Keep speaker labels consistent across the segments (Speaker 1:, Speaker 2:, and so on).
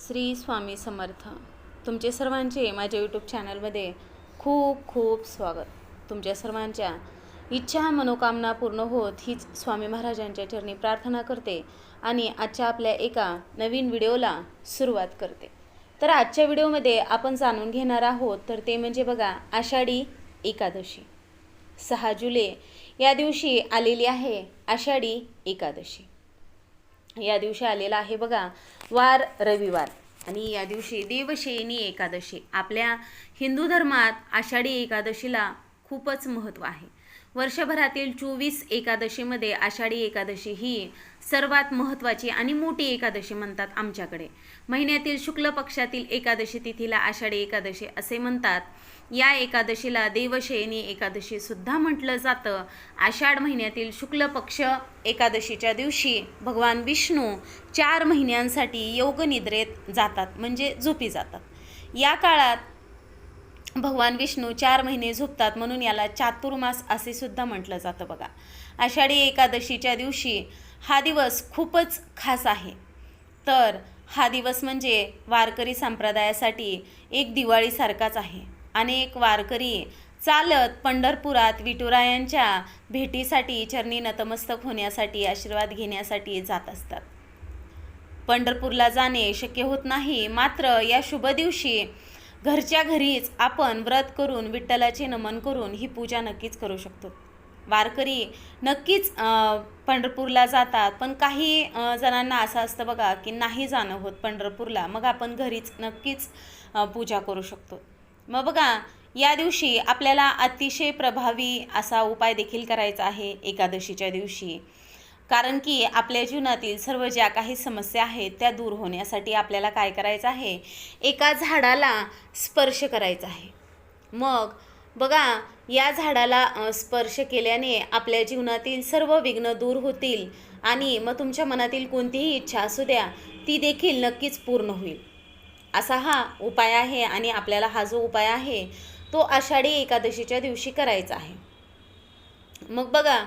Speaker 1: श्री स्वामी समर्थ. तुमचे सर्वांचे माझ्या यूट्यूब चॅनलमध्ये खूप खूप स्वागत. तुमच्या सर्वांच्या इच्छा मनोकामना पूर्ण होत हीच स्वामी महाराजांच्या चरणी प्रार्थना करते आणि आजच्या आपल्या एका नवीन व्हिडिओला सुरुवात करते. तर आजच्या व्हिडिओमध्ये आपण जाणून घेणार आहोत तर ते म्हणजे बघा आषाढी एकादशी. सहा जुलै या दिवशी आलेली आहे आषाढी एकादशी. या दिवशी आलेला आहे बघा वार रविवार. आणि या दिवशी देवशयनी एकादशी. आपल्या हिंदू धर्मात आषाढी एकादशीला खूपच महत्त्व आहे. वर्षभरातील चोवीस एकादशीमध्ये आषाढी एकादशी ही सर्वात महत्त्वाची आणि मोठी एकादशी म्हणतात आमच्याकडे. महिन्यातील शुक्ल पक्षातील एकादशी तिथीला आषाढी एकादशी असे म्हणतात. या एकादशीला देवशयनी एकादशी सुद्धा म्हटलं जातं. आषाढ महिन्यातील शुक्ल पक्ष एकादशीच्या दिवशी भगवान विष्णू चार महिन्यांसाठी योगनिद्रेत जातात म्हणजे झोपी जातात. या काळात भगवान विष्णू चार महिने झोपतात म्हणून याला चातुर्मास असे सुद्धा म्हटलं जातं बघा. आषाढी एकादशीच्या दिवशी हा दिवस खूपच खास आहे. तर हा दिवस म्हणजे वारकरी संप्रदायासाठी एक दिवाळीसारखाच आहे. अनेक वारकरी चालत पंढरपुरात विठुरायांच्या भेटीसाठी चरणी नतमस्तक होण्यासाठी आशीर्वाद घेण्यासाठी जात असतात. पंढरपूरला जाणे शक्य होत नाही मात्र या शुभ दिवशी घरच्या घरीच आपण व्रत करून विठ्ठलाचे नमन करून ही पूजा नक्कीच करू शकतो. वारकरी नक्कीच पंढरपूरला जातात पण काही जणांना असं असतं बघा की नाही जाणं होत पंढरपूरला मग आपण घरीच नक्कीच पूजा करू शकतो. मग बघा या दिवशी आपल्याला अतिशय प्रभावी असा उपाय देखील करायचा आहे एकादशीच्या दिवशी. कारण की आपल्या जीवनातील सर्व ज्या काही समस्या आहेत त्या दूर होण्यासाठी आपल्याला काय करायचं आहे? एका झाडाला स्पर्श करायचा आहे. मग बघा या झाडाला स्पर्श केल्याने आपल्या जीवनातील सर्व विघ्न दूर होतील आणि मग तुमच्या मनातील कोणतीही इच्छा असू द्या ती देखील नक्कीच पूर्ण होईल. असा हा उपाय आहे आणि आपल्याला हा जो उपाय आहे तो आषाढी एकादशीच्या दिवशी करायचा आहे. मग बघा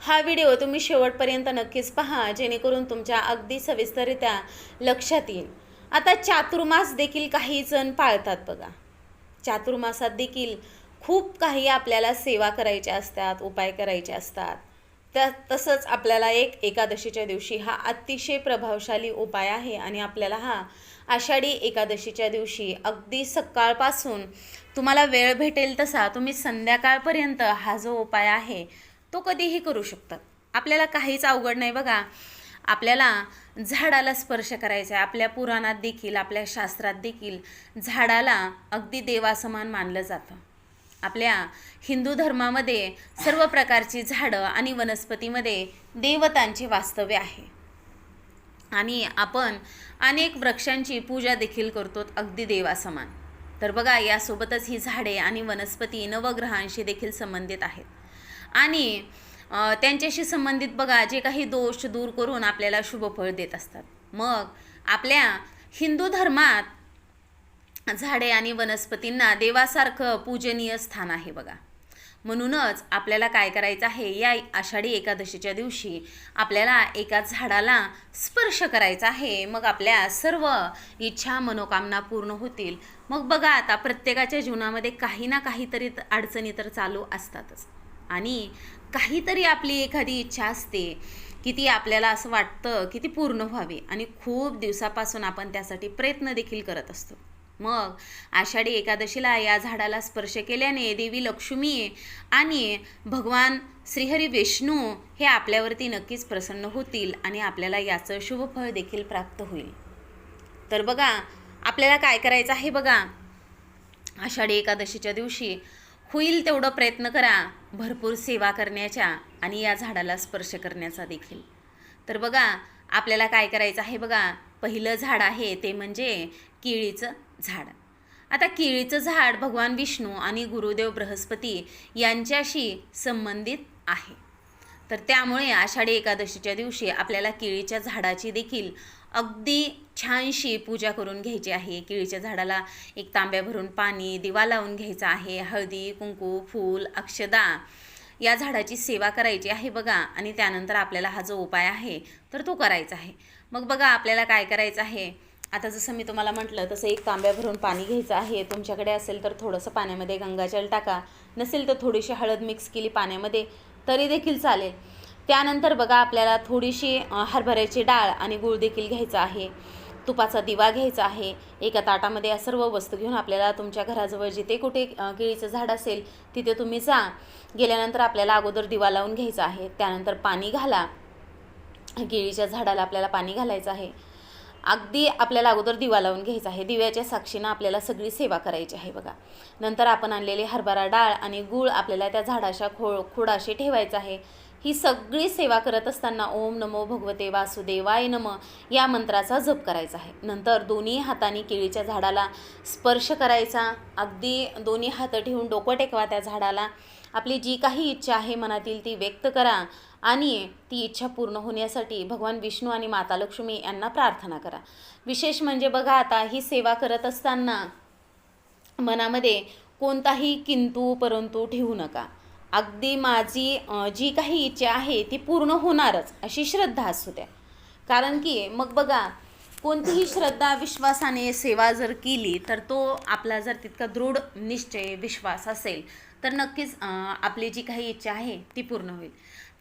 Speaker 1: हा व्हिडिओ तुम्ही शेवटपर्यंत नक्कीच पहा जेणेकरून तुमच्या अगदी सविस्तरित्या लक्षात येईल. आता चातुर्मास देखील काही जण पाळतात बघा. चातुर्मासात देखील खूप काही आपल्याला सेवा करायच्या असतात उपाय करायचे असतात. त्या तसंच आपल्याला एक एकादशीच्या दिवशी हा अतिशय प्रभावशाली उपाय आहे आणि आपल्याला हा आषाढी एकादशीच्या दिवशी अगदी सकाळपासून तुम्हाला वेळ भेटेल तसा तुम्ही संध्याकाळपर्यंत हा जो उपाय आहे तो कधीही करू शकतात. आपल्याला काहीच अवघड नाही बघा. आपल्याला झाडाला स्पर्श करायचा आहे आपल्या पुराणात देखील आपल्या शास्त्रात देखील झाडाला अगदी देवासमान मानलं जातं. आपल्या हिंदू धर्मामध्ये सर्व प्रकारची झाडं आणि वनस्पतीमध्ये देवतांचे वास्तव्य आहे. आणि आपण अनेक वृक्षांची पूजा देखील करतो अगदी देवासमान. तर बघा यासोबतच ही झाडे आणि वनस्पती नवग्रहांशी देखील संबंधित आहेत. आणि त्यांच्याशी संबंधित बघा जे काही दोष दूर करून आपल्याला शुभफळ देत असतात. मग आपल्या हिंदू धर्मात झाडे आणि वनस्पतींना देवासारखं पूजनीय स्थान आहे बघा. म्हणूनच आपल्याला काय करायचं आहे? या आषाढी एकादशीच्या दिवशी आपल्याला एका झाडाला स्पर्श करायचा आहे. मग आपल्या सर्व इच्छा मनोकामना पूर्ण होतील. मग बघा आता प्रत्येकाच्या जीवनामध्ये काही ना काहीतरी अडचणी तर चालू असतातच. आणि काहीतरी आपली एखादी इच्छा असते की ती आपल्याला असं वाटतं की ती पूर्ण व्हावी. आणि खूप दिवसापासून आपण त्यासाठी प्रयत्न देखील करत असतो. मग आषाढी एकादशीला या झाडाला स्पर्श केल्याने देवी लक्ष्मी आणि भगवान श्रीहरी विष्णू हे आपल्यावरती नक्कीच प्रसन्न होतील आणि आपल्याला याचं शुभफळ देखील प्राप्त होईल. तर बघा आपल्याला काय करायचं आहे बघा? आषाढी एकादशीच्या दिवशी होईल तेवढं प्रयत्न करा. भरपूर सेवा करण्याच्या आणि या झाडाला स्पर्श करण्याचा देखील. तर बघा आपल्याला काय करायचं आहे बघा पहिलं झाड आहे ते म्हणजे केळीचं झाड. आता केळीचं झाड भगवान विष्णू आणि गुरुदेव बृहस्पती यांच्याशी संबंधित आहे. तर त्यामुळे आषाढी एकादशीच्या दिवशी आपल्याला केळीच्या झाडाची देखील अगदी छानशी पूजा करून घ्यायची आहे. केळीच्या झाडाला एक तांब्या भरून पाणी दिवा लावून घ्यायचा आहे. हळदी कुंकू फूल अक्षदा या झाडाची सेवा करायची आहे बघा. आणि त्यानंतर आपल्याला हा जो उपाय आहे तर तो करायचा आहे. मग बघा आपल्याला काय करायचं आहे. आता जसं मी तुम्हाला म्हटलं तसं एक तांब्या भरून पाणी घ्यायचं आहे. तुमच्याकडे असेल तर थोडंसं पाण्यामध्ये गंगाजल टाका. नसेल तर थोडीशी हळद मिक्स केली पाण्यामध्ये तरी देखील चालेल. त्यानंतर बघा आपल्याला थोडीशी हरभऱ्याची डाळ आणि गूळ देखील घ्यायचा आहे. तुपाचा दिवा घ्यायचा आहे. एका ताटामध्ये या सर्व वस्तू घेऊन आपल्याला तुमच्या घराजवळ जिथे कुठे केळीचं झाड असेल तिथे तुम्ही जा. गेल्यानंतर आपल्याला अगोदर दिवा लावून घ्यायचा आहे. त्यानंतर पाणी घाला. केळीच्या झाडाला आपल्याला पाणी घालायचं आहे. अगदी आपल्याला अगोदर दिवा लावून घ्यायचा आहे. दिव्याच्या साक्षीनं आपल्याला सगळी सेवा करायची आहे बघा. नंतर आपण आणलेले हरभरा डाळ आणि गूळ आपल्याला त्या झाडाच्या खो खोडाशी ठेवायचं आहे. ही सगळी सेवा करत असताना ओम नमो भगवते वासुदेवाय नम या मंत्राचा जप करायचा आहे. नंतर दोन्ही हाताने केळीच्या झाडाला स्पर्श करायचा. अगदी दोन्ही हात ठेवून डोकं टेकवा त्या झाडाला. आपली जी काही इच्छा आहे मनातील ती व्यक्त करा आणि ती इच्छा पूर्ण होण्यासाठी भगवान विष्णू आणि माता लक्ष्मी यांना प्रार्थना करा. विशेष म्हणजे बघा आता ही सेवा करत असताना मनामध्ये कोणताही किंतू परंतु ठेवू नका. अगदी माझी जी काही इच्छा आहे ती पूर्ण होणारच अशी श्रद्धा असू द्या. कारण की मग बघा कोणतीही श्रद्धा विश्वासाने सेवा जर केली तर तो आपला जर तितका दृढ निश्चय विश्वास असेल तर नक्कीच आपली जी काही इच्छा आहे ती पूर्ण होईल.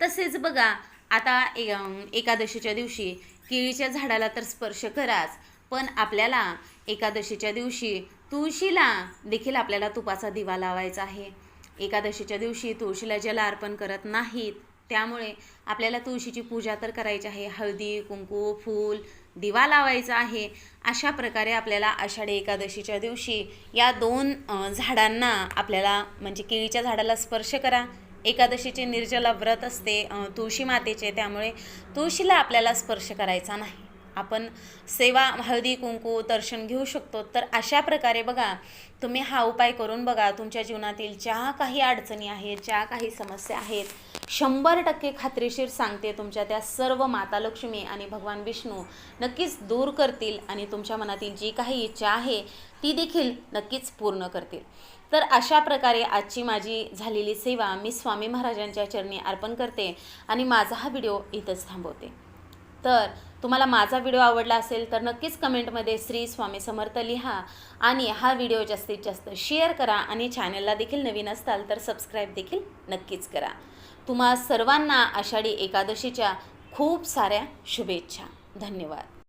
Speaker 1: तसेच बघा आता ए- एकादशीच्या दिवशी केळीच्या झाडाला तर स्पर्श कराच पण आपल्याला एकादशीच्या दिवशी तुळशीला देखील आपल्याला तुपाचा दिवा लावायचा आहे. एकादशीच्या दिवशी तुळशीला जल अर्पण करत नाहीत. त्यामुळे आपल्याला तुळशीची पूजा तर करायची आहे. हळदी कुंकू फूल दिवा लावायचा आहे. अशा प्रकारे आपल्याला आषाढी एकादशीच्या दिवशी या दोन झाडांना आपल्याला म्हणजे केळीच्या झाडाला स्पर्श करा. एकादशीचे निर्जला व्रत असते तुळशी मातेचे. त्यामुळे तुळशीला आपल्याला स्पर्श करायचा नाही. आपण सेवा हळदी कुंकू दर्शन घेऊ शकतो. तर अशा प्रकारे बघा तुम्ही हा उपाय करून बघा तुमच्या जीवनातील ज्या काही अडचणी आहेत ज्या काही समस्या आहेत शंभर टक्के खात्रीशीर सांगते तुमच्या त्या सर्व माता लक्ष्मी आणि भगवान विष्णू नक्कीच दूर करतील आणि तुमच्या मनातील जी काही इच्छा आहे ती देखील नक्कीच पूर्ण करतील. तर अशा प्रकारे आजची माझी झालेली सेवा मी स्वामी महाराजांच्या चरणी अर्पण करते आणि माझा हा व्हिडिओ इथंच थांबवते. तर तुम्हाला माझा व्हिडिओ आवडला असेल तर नक्कीच कमेंटमध्ये श्री स्वामी समर्थ लिहा आणि हा व्हिडिओ जास्तीत जास्त शेअर करा आणि चॅनलला देखील नवीन असताल तर सबस्क्राईब देखील नक्कीच करा. तुम्हा सर्वांना आषाढी एकादशीच्या खूप साऱ्या शुभेच्छा. धन्यवाद.